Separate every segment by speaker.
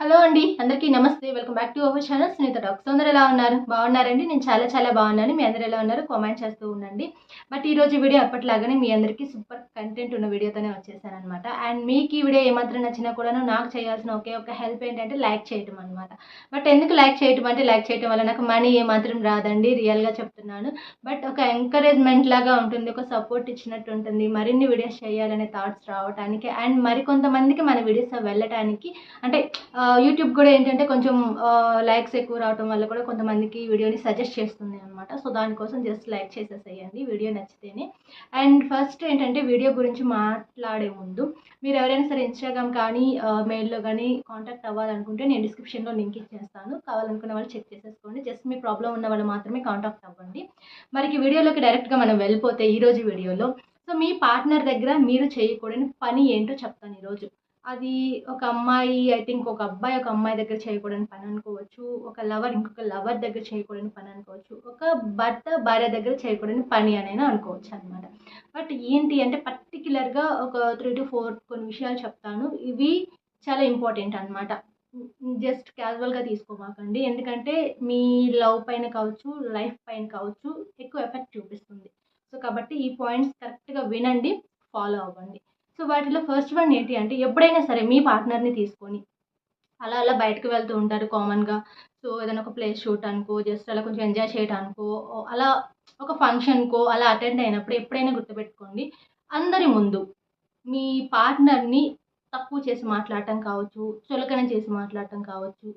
Speaker 1: Hello అండి అందరికీ నమస్తే. Welcome back to our channel. Sunitha talks అందరూ ఎలా ఉన్నారు? బాగున్నారండి? నేను చాలా చాలా బాగున్నాను. మీ అందరూ ఎలా ఉన్నారు? కామెంట్ చేస్తూ ఉండండి. బట్ ఈ రోజు వీడియో అప్పట్లాగానే మీ అందరికీ సూపర్ కంటెంట్ ఉన్న వీడియోతోనే వచ్చేసాను అనమాట అండ్ మీకు ఈ వీడియో ఏమాత్రం నచ్చినా కూడా నాకు చేయాల్సిన ఒకే ఒక హెల్ప్ ఏంటంటే లైక్ చేయటం అనమాట బట్ ఎందుకు లైక్ చేయటం అంటే లైక్ చేయటం వల్ల నాకు మనీ ఏమాత్రం రాదండి. రియల్గా చెప్తున్నాను. బట్ ఒక ఎంకరేజ్మెంట్ లాగా ఉంటుంది ఒక సపోర్ట్ ఇచ్చినట్టు ఉంటుంది. మరిన్ని వీడియోస్ చేయాలనే థాట్స్ రావడానికి అండ్ మరికొంతమందికి మన వీడియోస్ వెళ్ళటానికి అంటే యూట్యూబ్ కూడా ఏంటంటే కొంచెం లైక్స్ ఎక్కువ రావటం వల్ల కూడా కొంతమందికి వీడియోని సజెస్ట్ చేస్తుంది అనమాట సో దానికోసం జస్ట్ లైక్ చేసేసేయండి వీడియో నచ్చితేనే. అండ్ ఫస్ట్ ఏంటంటే వీడియో గురించి మాట్లాడే ముందు మీరు ఎవరైనా సరే ఇన్స్టాగ్రామ్ కానీ మెయిల్లో కానీ కాంటాక్ట్ అవ్వాలనుకుంటే నేను డిస్క్రిప్షన్లో లింక్ ఇచ్చేస్తాను. కావాలనుకున్న వాళ్ళు చెక్ చేసేసుకోండి. జస్ట్ మీ ప్రాబ్లం ఉన్న వాళ్ళు మాత్రమే కాంటాక్ట్ అవ్వండి. మరికి వీడియోలోకి డైరెక్ట్గా మనం వెళ్ళిపోతే ఈరోజు వీడియోలో సో మీ పార్ట్నర్ దగ్గర మీరు చేయకూడని పని ఏంటో చెప్తాను ఈరోజు అది ఒక అమ్మాయి ఐ థింక్ ఒక అబ్బాయి ఒక అమ్మాయి దగ్గర చేయకూడని పని అనుకోవచ్చు. ఒక లవర్ ఇంకొక లవర్ దగ్గర చేయకూడని పని అనుకోవచ్చు. ఒక భర్త భార్య దగ్గర చేయకూడని పని అనైనా అనుకోవచ్చు అనమాట బట్ ఏంటి అంటే పర్టికులర్గా ఒక త్రీ టు ఫోర్ కొన్ని విషయాలు చెప్తాను. ఇవి చాలా ఇంపార్టెంట్ అనమాట జస్ట్ క్యాజువల్గా తీసుకోమాకండి. ఎందుకంటే మీ లవ్ పైన కావచ్చు లైఫ్ పైన కావచ్చు ఎక్కువ ఎఫెక్ట్ చూపిస్తుంది. సో కాబట్టి ఈ పాయింట్స్ కరెక్ట్గా వినండి ఫాలో అవ్వండి. సో వాటిలో ఫస్ట్ వన్ ఏంటి అంటే ఎప్పుడైనా సరే మీ పార్ట్నర్ని తీసుకొని అలా అలా బయటకు వెళ్తూ ఉంటారు కామన్గా సో ఏదైనా ఒక ప్లేస్ చూడటానికో జస్ట్ అలా కొంచెం ఎంజాయ్ చేయడానికో అలా ఒక ఫంక్షన్కో అలా అటెండ్ అయినప్పుడు ఎప్పుడైనా గుర్తుపెట్టుకోండి. అందరి ముందు మీ పార్ట్నర్ని తక్కువ చేసి మాట్లాడటం కావచ్చు చులకన చేసి మాట్లాడటం కావచ్చు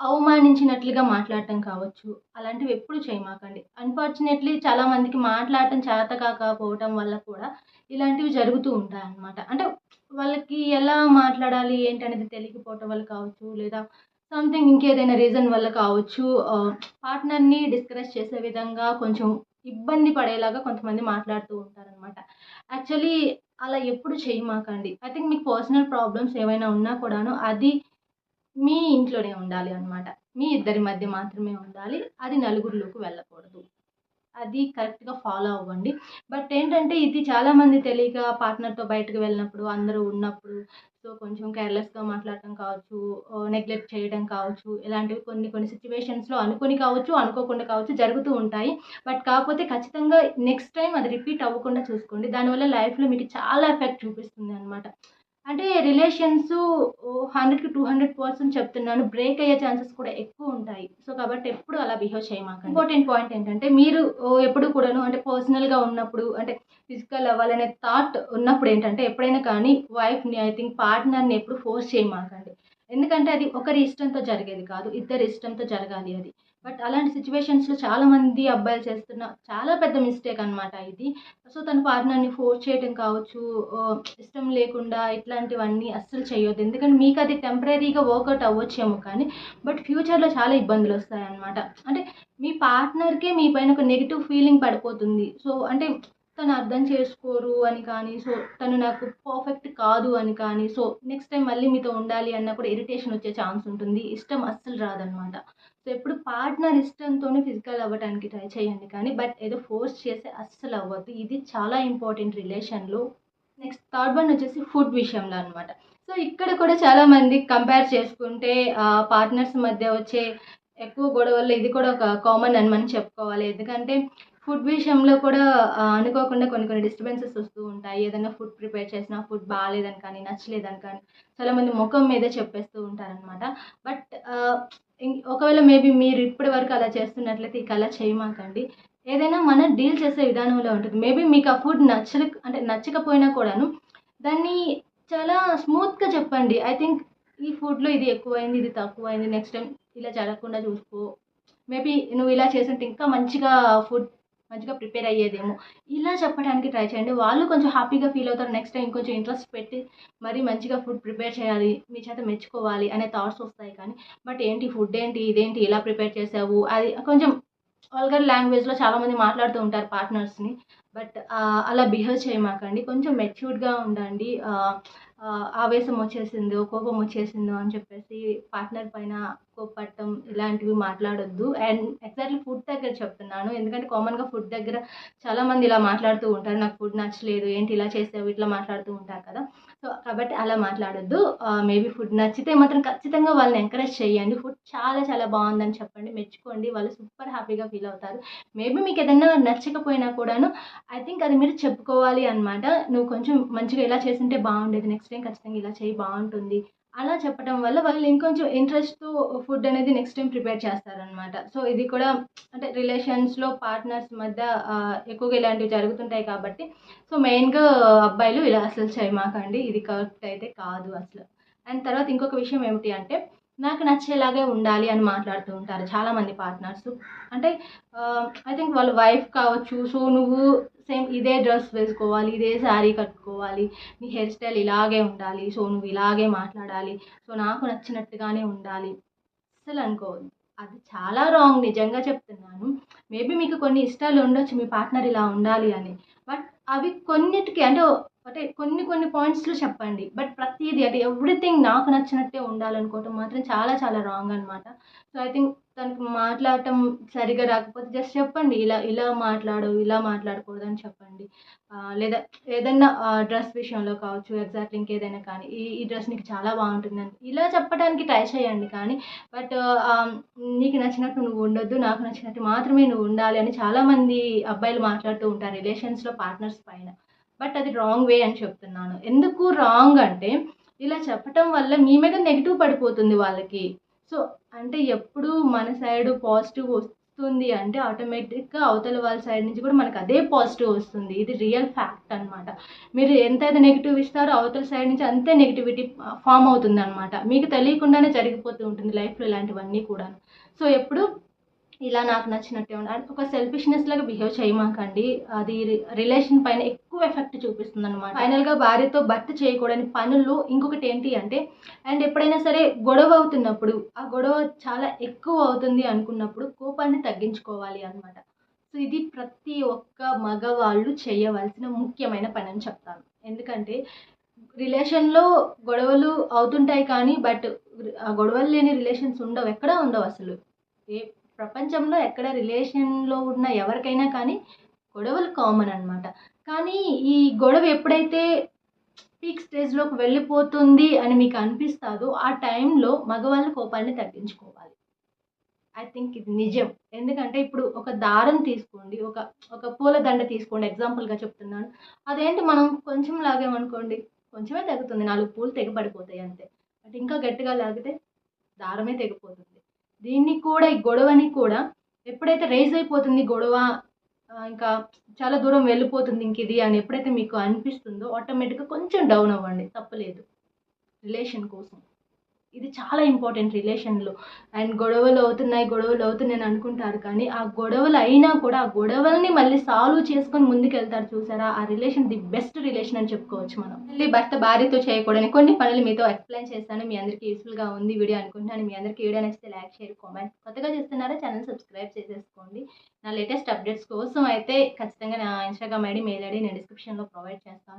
Speaker 1: అవమానించినట్లుగా మాట్లాడటం కావచ్చు. అలాంటివి ఎప్పుడు చేయమాకండి అన్ఫార్చునేట్లీ చాలామందికి మాట్లాడటం చేత కాకపోవటం వల్ల కూడా ఇలాంటివి జరుగుతూ ఉంటాయి అనమాట అంటే వాళ్ళకి ఎలా మాట్లాడాలి ఏంటనేది తెలియకపోవటం వల్ల కావచ్చు లేదా సంథింగ్ ఇంకేదైనా రీజన్ వల్ల కావచ్చు పార్ట్నర్ని డిస్కరేజ్ చేసే విధంగా కొంచెం ఇబ్బంది పడేలాగా కొంతమంది మాట్లాడుతూ ఉంటారనమాట యాక్చువల్లీ అలా ఎప్పుడు చేయమాకండి ఐ థింక్ మీకు పర్సనల్ ప్రాబ్లమ్స్ ఏమైనా ఉన్నా కూడాను అది మీ ఇంట్లోనే ఉండాలి అనమాట మీ ఇద్దరి మధ్య మాత్రమే ఉండాలి. అది నలుగురిలోకి వెళ్ళకూడదు. అది కరెక్ట్గా ఫాలో అవ్వండి. బట్ ఏంటంటే ఇది చాలామంది తెలియక పార్ట్నర్తో బయటకు వెళ్ళినప్పుడు అందరూ ఉన్నప్పుడు సో కొంచెం కేర్లెస్గా మాట్లాడటం కావచ్చు నెగ్లెక్ట్ చేయడం కావచ్చు ఇలాంటివి కొన్ని కొన్ని సిచ్యువేషన్స్లో అనుకుని కావచ్చు అనుకోకుండా కావచ్చు జరుగుతూ ఉంటాయి. బట్ కాకపోతే ఖచ్చితంగా నెక్స్ట్ టైం అది రిపీట్ అవ్వకుండా చూసుకోండి. దానివల్ల లైఫ్లో మీకు చాలా ఎఫెక్ట్ చూపిస్తుంది అనమాట అంటే రిలేషన్స్ హండ్రెడ్కి టూ హండ్రెడ్ పర్సెంట్ చెప్తున్నాను. బ్రేక్ అయ్యే ఛాన్సెస్ కూడా ఎక్కువ ఉంటాయి. సో కాబట్టి ఎప్పుడు అలా బిహేవ్ చేయమాకండి. ఇంపార్టెంట్ పాయింట్ ఏంటంటే మీరు ఎప్పుడు కూడాను అంటే పర్సనల్గా ఉన్నప్పుడు అంటే ఫిజికల్ అవ్వాలనే థాట్ ఉన్నప్పుడు ఏంటంటే ఎప్పుడైనా కానీ వైఫ్ని ఐ థింక్ పార్ట్నర్ని ఎప్పుడు ఫోర్స్ చేయమాకండి. ఎందుకంటే అది ఒకరి ఇష్టంతో జరిగేది కాదు. ఇద్దరి ఇష్టంతో జరగాలి అది. బట్ అలాంటి సిచ్యువేషన్స్లో చాలామంది అబ్బాయిలు చేస్తున్న చాలా పెద్ద మిస్టేక్ అనమాట ఇది. సో తన పార్ట్నర్ని ఫోర్స్ చేయడం కావచ్చు ఇష్టం లేకుండా ఇట్లాంటివన్నీ అస్సలు చేయొద్దు. ఎందుకంటే మీకు అది టెంపరీగా వర్కౌట్ అవ్వచ్చేమో కానీ బట్ ఫ్యూచర్లో చాలా ఇబ్బందులు వస్తాయన్నమాట. అంటే మీ పార్ట్నర్కే మీ పైన ఒక నెగిటివ్ ఫీలింగ్ పడిపోతుంది. సో అంటే తను అర్థం చేసుకోరు అని కానీ సో తను నాకు పర్ఫెక్ట్ కాదు అని కానీ సో నెక్స్ట్ టైం మళ్ళీ మీతో ఉండాలి అన్న కూడా ఇరిటేషన్ వచ్చే ఛాన్స్ ఉంటుంది. ఇష్టం అస్సలు రాదనమాట సో ఎప్పుడు పార్ట్నర్ ఇష్టంతోనే ఫిజికల్ అవ్వడానికి ట్రై చేయండి కానీ బట్ ఏదో ఫోర్స్ చేస్తే అస్సలు అవ్వద్దు. ఇది చాలా ఇంపార్టెంట్ రిలేషన్లో నెక్స్ట్ థర్డ్ వన్ వచ్చేసి ఫుడ్ విషయంలో అనమాట సో ఇక్కడ కూడా చాలామంది కంపేర్ చేసుకుంటే పార్ట్నర్స్ మధ్య వచ్చే ఎక్కువ గొడవల్లో ఇది కూడా ఒక కామన్ అని మనం చెప్పుకోవాలి. ఎందుకంటే ఫుడ్ విషయంలో కూడా అనుకోకుండా కొన్ని కొన్ని డిస్టర్బెన్సెస్ వస్తూ ఉంటాయి. ఏదైనా ఫుడ్ ప్రిపేర్ చేసినా ఫుడ్ బాగాలేదని కానీ నచ్చలేదని కానీ చాలామంది ముఖం మీదే చెప్పేస్తూ ఉంటారనమాట బట్ ఒకవేళ మేబీ మీరు ఇప్పటి వరకు అలా చేస్తున్నట్లయితే ఇక అలా చేయమాకండి. ఏదైనా మనం డీల్ చేసే విధానంలో ఉంటుంది. మేబీ మీకు ఆ ఫుడ్ నచ్చ అంటే నచ్చకపోయినా కూడాను దాన్ని చాలా స్మూత్గా చెప్పండి. ఐ థింక్ ఈ ఫుడ్లో ఇది ఎక్కువైంది ఇది తక్కువైంది నెక్స్ట్ టైం ఇలా జరగకుండా చూసుకో. మేబీ నువ్వు ఇలా చేస్తుంటే ఇంకా మంచిగా ఫుడ్ మంచిగా ప్రిపేర్ అయ్యేదేమో. ఇలా చెప్పడానికి ట్రై చేయండి. వాళ్ళు కొంచెం హ్యాపీగా ఫీల్ అవుతారు. నెక్స్ట్ టైం కొంచెం ఇంట్రెస్ట్ పెట్టి మరీ మంచిగా ఫుడ్ ప్రిపేర్ చేయాలి. మీ చేత మెచ్చుకోవాలి అనే థాట్స్ వస్తాయి కానీ బట్ ఏంటి ఫుడ్ ఏంటి ఇదేంటి ఇలా ప్రిపేర్ చేసావు? అది కొంచెం వల్గర్ లాంగ్వేజ్లో చాలామంది మాట్లాడుతూ ఉంటారు పార్ట్నర్స్ని. బట్ అలా బిహేవ్ చేయమాకండి. కొంచెం మెచ్యూర్డ్గా ఉండండి.
Speaker 2: ఆవేశం వచ్చేసిందో కోపం వచ్చేసిందో అని చెప్పేసి పార్ట్నర్ పైన కోపడటం ఇలాంటివి మాట్లాడొద్దు. అండ్ ఎగ్జాక్ట్లీ ఫుడ్ దగ్గర చెప్తున్నాను. ఎందుకంటే కామన్గా ఫుడ్ దగ్గర చాలామంది ఇలా మాట్లాడుతూ ఉంటారు. నాకు ఫుడ్ నచ్చలేదు ఏంటి ఇలా చేసావు ఇట్లా మాట్లాడుతూ ఉంటారు కదా. సో కాబట్టి అలా మాట్లాడొద్దు. మేబీ ఫుడ్ నచ్చితే మాత్రం ఖచ్చితంగా వాళ్ళని ఎంకరేజ్ చేయండి. ఫుడ్ చాలా చాలా బాగుందని చెప్పండి. మెచ్చుకోండి. వాళ్ళు సూపర్ హ్యాపీగా ఫీల్ అవుతారు. మేబీ మీకు ఏదైనా నచ్చకపోయినా కూడాను ఐ థింక్ అది మీరు చెప్పుకోవాలి అనమాట నువ్వు కొంచెం మంచిగా ఇలా చేసింటే బాగుండేది. నెక్స్ట్ టైం ఖచ్చితంగా ఇలా చేయి బాగుంటుంది. అలా చెప్పడం వల్ల వాళ్ళు ఇంకొంచెం ఇంట్రెస్ట్తో ఫుడ్ అనేది నెక్స్ట్ టైం ప్రిపేర్ చేస్తారనమాట సో ఇది కూడా అంటే రిలేషన్స్లో పార్ట్నర్స్ మధ్య ఎక్కువగా ఇలాంటివి జరుగుతుంటాయి కాబట్టి సో మెయిన్గా అబ్బాయిలు ఇలా అసలు చేయమాకండి ఇది కరెక్ట్ అయితే కాదు అసలు. అండ్ తర్వాత ఇంకొక విషయం ఏమిటి అంటే నాకు నచ్చేలాగే ఉండాలి అని మాట్లాడుతూ ఉంటారు చాలామంది పార్ట్నర్స్ అంటే ఐ థింక్ వాళ్ళ వైఫ్ కావచ్చు సో నువ్వు సేమ్ ఇదే డ్రెస్ వేసుకోవాలి ఇదే శారీ కట్టుకోవాలి నీ హెయిర్ స్టైల్ ఇలాగే ఉండాలి సో నువ్వు ఇలాగే మాట్లాడాలి సో నాకు నచ్చినట్టుగానే ఉండాలి. అసలు అనుకోవద్దు. అది చాలా రాంగ్ నిజంగా చెప్తున్నాను. మేబీ మీకు కొన్ని ఇష్టాలు ఉండొచ్చు మీ పార్ట్నర్ ఇలా ఉండాలి అని. బట్ అవి కొన్నిటికి అంటే అంటే కొన్ని కొన్ని పాయింట్స్లో చెప్పండి. బట్ ప్రతిదీ అంటే ఎవ్రీథింగ్ నాకు నచ్చినట్టే ఉండాలనుకోవటం మాత్రం చాలా చాలా రాంగ్ అనమాట సో ఐ థింక్ తనకి మాట్లాడటం సరిగా రాకపోతే జస్ట్ చెప్పండి. ఇలా ఇలా మాట్లాడు ఇలా మాట్లాడకూడదు అని చెప్పండి. లేదా ఏదైనా డ్రెస్ విషయంలో కావచ్చు ఎగ్జాక్ట్లీ ఇంకేదైనా కానీ ఈ ఈ డ్రెస్ నీకు చాలా బాగుంటుంది అని ఇలా చెప్పడానికి ట్రై చేయండి కానీ బట్ నీకు నచ్చినట్టు నువ్వు ఉండొద్దు నాకు నచ్చినట్టు మాత్రమే నువ్వు ఉండాలి అని చాలామంది అబ్బాయిలు మాట్లాడుతూ ఉంటారు రిలేషన్స్లో పార్ట్నర్స్ పైన. బట్ అది రాంగ్ వే అని చెప్తున్నాను. ఎందుకు రాంగ్ అంటే ఇలా చెప్పటం వల్ల మీ మీద నెగిటివ్ పడిపోతుంది వాళ్ళకి. సో అంటే ఎప్పుడు మన సైడ్ పాజిటివ్ వస్తుంది అంటే ఆటోమేటిక్గా అవతల వాళ్ళ సైడ్ నుంచి కూడా మనకు అదే పాజిటివ్ వస్తుంది. ఇది రియల్ ఫ్యాక్ట్ అనమాట మీరు ఎంతైతే నెగిటివ్ ఇస్తారో అవతల సైడ్ నుంచి అంతే నెగిటివిటీ ఫామ్ అవుతుంది అనమాట మీకు తెలియకుండానే జరిగిపోతూ ఉంటుంది లైఫ్లో ఇలాంటివన్నీ కూడా సో ఎప్పుడు ఇలా నాకు నచ్చినట్టే ఉండాలి ఒక సెల్ఫిష్నెస్ లాగా బిహేవ్ చేయమాకండి. అది రిలేషన్ పైన ఎక్కువ ఎఫెక్ట్ చూపిస్తుంది అనమాట ఫైనల్గా భార్యతో భర్త చేయకూడని పనులు ఇంకొకటి ఏంటి అంటే అండ్ ఎప్పుడైనా సరే గొడవ అవుతున్నప్పుడు ఆ గొడవ చాలా ఎక్కువ అవుతుంది అనుకున్నప్పుడు కోపాన్ని తగ్గించుకోవాలి అనమాట సో ఇది ప్రతి ఒక్క మగవాళ్ళు చేయవలసిన ముఖ్యమైన పని అని చెప్తాను. ఎందుకంటే రిలేషన్లో గొడవలు అవుతుంటాయి కానీ బట్ ఆ గొడవలు లేని రిలేషన్స్ ఉండవు. ఎక్కడా ఉండవు అసలు. ఏ ప్రపంచంలో ఎక్కడ రిలేషన్లో ఉన్న ఎవరికైనా కానీ గొడవలు కామన్ అనమాట కానీ ఈ గొడవ ఎప్పుడైతే పీక్ స్టేజ్లోకి వెళ్ళిపోతుంది అని మీకు అనిపిస్తుందో ఆ టైంలో మగవాళ్ళ కోపాన్ని తగ్గించుకోవాలి. ఐ థింక్ ఇది నిజం. ఎందుకంటే ఇప్పుడు ఒక దారం తీసుకోండి ఒక ఒక పూల దండ తీసుకోండి ఎగ్జాంపుల్గా చెప్తున్నాను. అదేంటి మనం కొంచెం లాగామనుకోండి కొంచెమే తెగుతుంది. నాలుగు పూలు తెగబడిపోతాయి అంతే. బట్ ఇంకా గట్టిగా లాగితే దారమే తెగిపోతుంది. దీన్ని కూడా ఈ గొడవని కూడా ఎప్పుడైతే రేజ్ అయిపోతుంది గొడవ ఇంకా చాలా దూరం వెళ్ళిపోతుంది ఇంక ఇది అని ఎప్పుడైతే మీకు అనిపిస్తుందో ఆటోమేటిక్గా కొంచెం డౌన్ అవ్వండి. తప్పలేదు. రిలేషన్ కోసం. ఇది చాలా ఇంపార్టెంట్ రిలేషన్లో. అండ్ గొడవలు అవుతున్నాయి గొడవలు అవుతున్నాయి అని అనుకుంటారు కానీ ఆ గొడవలు అయినా కూడా ఆ గొడవల్ని మళ్ళీ సాల్వ్ చేసుకొని ముందుకెళ్తారు చూసారా? ఆ రిలేషన్ ది బెస్ట్ రిలేషన్ అని చెప్పుకోవచ్చు మనం. మళ్ళీ భర్త భార్యతో చేయకూడని కొన్ని పనులు మీతో ఎక్స్ప్లెయిన్ చేస్తాను. మీ అందరికీ యూస్ఫుల్గా ఉంది వీడియో అనుకుంటున్నాను. మీ అందరికీ వీడియో నచ్చితే లైక్ షేర్ కామెంట్ కొత్తగా చేస్తున్నారా? ఛానల్ సబ్స్క్రైబ్ చేసేసుకోండి. నా లేటెస్ట్ అప్డేట్స్ కోసం అయితే ఖచ్చితంగా నా ఇన్స్టాగ్రామ్ ఐడి మెయిల్ ఐడి నేను డిస్క్రిప్షన్లో ప్రొవైడ్ చేస్తాను.